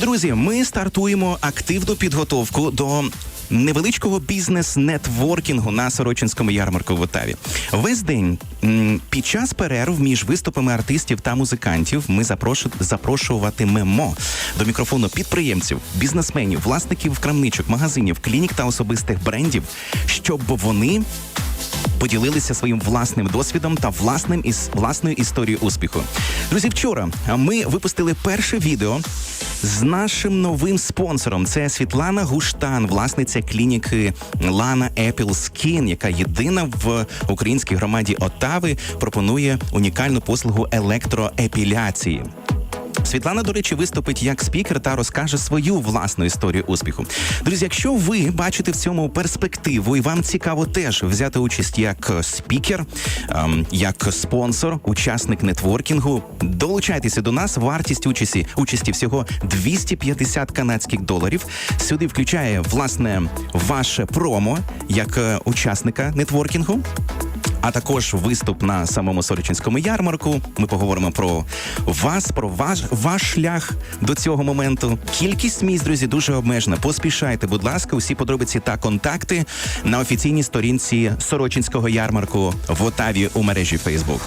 Друзі, ми стартуємо активну підготовку до. Невеличкого бізнес-нетворкінгу на Сорочинському ярмарку в Отаві. Весь день під час перерв між виступами артистів та музикантів ми запрошу, запрошуватимемо до мікрофону підприємців, бізнесменів, власників крамничок, магазинів, клінік та особистих брендів, щоб вони поділилися своїм власним досвідом та власним із власною історією успіху. Друзі, вчора ми випустили перше відео з нашим новим спонсором. Це Світлана Гуштан, власниця клініки Lana Apple Skin, яка єдина в українській громаді Отави пропонує унікальну послугу електроепіляції. Світлана, до речі, виступить як спікер та розкаже свою власну історію успіху. Друзі, якщо ви бачите в цьому перспективу і вам цікаво теж взяти участь як спікер, ем, як спонсор, учасник нетворкінгу, долучайтеся до нас. Вартість участі участі всього 250 канадських доларів. Сюди включає власне ваше промо як е, учасника нетворкінгу а також виступ на самому Сорочинському ярмарку. Ми поговоримо про вас, про ваш ваш шлях до цього моменту. Кількість місць, друзі, дуже обмежена. Поспішайте, будь ласка, усі подробиці та контакти на офіційній сторінці Сорочинського ярмарку в Отаві у мережі Фейсбук.